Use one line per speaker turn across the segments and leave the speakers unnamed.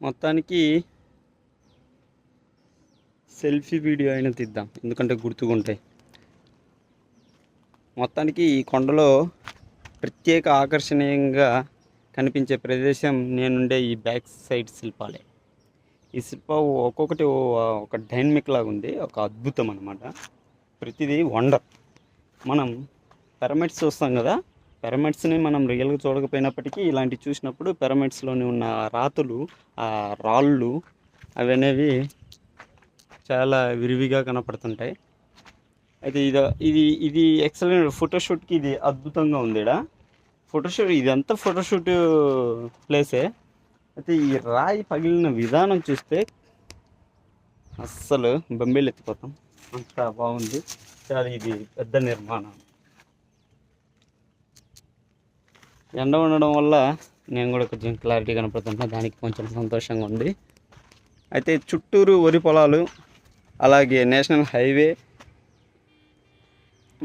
మొత్తానికి selfie video అయినా తీద్దాం ఎందుకంటే గుర్తుకుంటాయి. మొత్తానికి ఈ కొండలో ప్రత్యేక ఆకర్షణీయంగా కనిపించే ప్రదేశం నేనుండే ఈ బ్యాక్ సైడ్ శిల్పాలే ఈ శిల్పం ఒక్కొక్కటి ఒక డైనమిక్ లాగా ఉంది ఒక అద్భుతం అనమాట ప్రతిదీ వండర్. మనం పిరమిడ్స్ చూస్తాం కదా పిరమిడ్స్ని మనం రియల్గా చూడకపోయినప్పటికీ ఇలాంటివి చూసినప్పుడు పిరమిడ్స్లోని ఉన్న రాతులు ఆ రాళ్ళు అవి అనేవి చాలా విరివిగా కనపడుతుంటాయి. అయితే ఇది ఇది ఇది ఎక్సలెంట్ ఫోటోషూట్కి ఇది అద్భుతంగా ఉంది ఈడ ఫోటోషూట్ ఇదంతా ఫోటోషూట్ ప్లేసే అయితే ఈ రాయి పగిలిన విధానం చూస్తే అస్సలు బొంబేలు ఎత్తిపోతాం అంత బాగుంది. చాలా ఇది పెద్ద నిర్మాణం. ఎండ ఉండడం వల్ల నేను కూడా కొంచెం క్లారిటీ కనపడుతున్నా దానికి కొంచెం సంతోషంగా ఉంది. అయితే చుట్టూరు వరి పొలాలు అలాగే నేషనల్ హైవే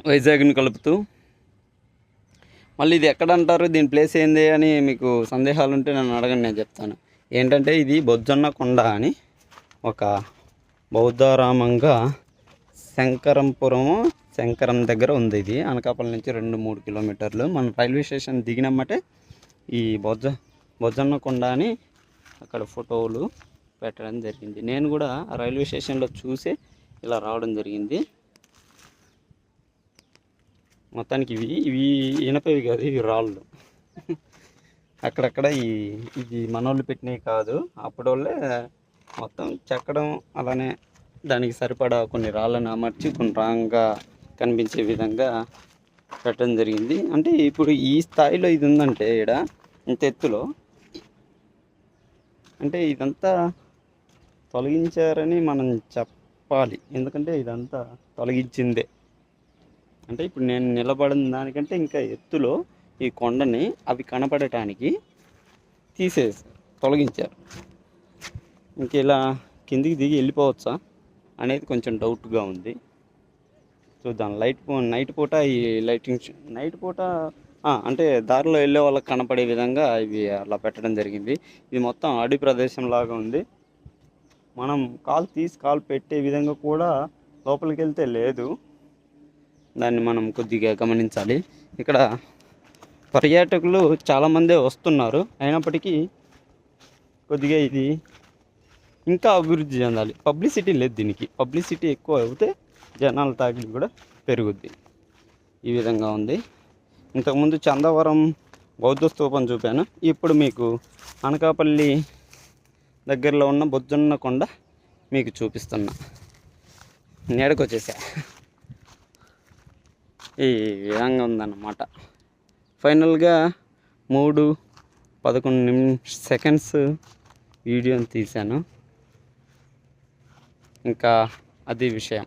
వైజాగ్ని కలుపుతూ మళ్ళీ ఇది ఎక్కడ అంటారు దీని ప్లేస్ ఏంది అని మీకు సందేహాలు ఉంటే నన్ను అడగండి నేను చెప్తాను. ఏంటంటే ఇది బొజ్జన్న కొండ అని ఒక బౌద్ధారామంగా శంకరంపురము శంకరం దగ్గర ఉంది ఇది. అనకాపల్లి నుంచి రెండు మూడు కిలోమీటర్లు. మనం రైల్వే స్టేషన్ దిగినమ్మటే ఈ బొజ్జ బొజ్జన్న కొండ అని అక్కడ ఫోటోలు పెట్టడం జరిగింది. నేను కూడా రైల్వే స్టేషన్లో చూసి ఇలా రావడం జరిగింది. మొత్తానికి ఇవి ఇవి ఇనపవి కాదు ఇవి రాళ్ళు. అక్కడక్కడ ఈ ఇది మనోళ్ళు పెట్టినవి కాదు. అప్పుడోళ్ళే మొత్తం చెక్కడం అలానే దానికి సరిపడా కొన్ని రాళ్ళను అమర్చి కొన్ని రాంగా కనిపించే విధంగా పెట్టడం జరిగింది. అంటే ఇప్పుడు ఈ స్థాయిలో ఇది ఉందంటే ఇక్కడ ఇంత ఎత్తులో అంటే ఇదంతా తొలగించారని మనం చెప్పాలి. ఎందుకంటే ఇదంతా తొలగించిందే. అంటే ఇప్పుడు నేను నిలబడిన దానికంటే ఇంకా ఎత్తులో ఈ కొండని అవి కనపడటానికి తీసేసి తొలగించారు. ఇంక ఇలా కిందికి దిగి వెళ్ళిపోవచ్చా అనేది కొంచెం డౌట్గా ఉంది. చూద్దాం. లైట్ పూ- నైట్ పూట ఈ లైటింగ్ నైట్ పూట అంటే దారిలో వెళ్ళే వాళ్ళకి కనపడే విధంగా ఇవి అలా పెట్టడం జరిగింది. ఇది మొత్తం అడవి ప్రదేశం లాగా ఉంది. మనం కాల్ తీసి కాల్ పెట్టే విధంగా కూడా లోపలికి వెళ్తే లేదు. దాన్ని మనం కొద్దిగా గమనించాలి. ఇక్కడ పర్యాటకులు చాలామందే వస్తున్నారు. అయినప్పటికీ కొద్దిగా ఇది ఇంకా అభివృద్ధి చెందాలి. పబ్లిసిటీ లేదు దీనికి. పబ్లిసిటీ ఎక్కువ అవుతే జనాల తాకిడి కూడా పెరుగుద్ది. ఈ విధంగా ఉంది. ఇంతకుముందు చందవరం బౌద్ధ స్థూపం చూపాను. ఇప్పుడు మీకు అనకాపల్లి దగ్గరలో ఉన్న బొజ్జున్న కొండ మీకు చూపిస్తున్నా. నీడకు వచ్చేసా ఈ విధంగా ఉందన్నమాట. ఫైనల్గా మూడు పదకొండు నిమిష సెకండ్స్ వీడియోని తీశాను. ఇంకా అది విషయం.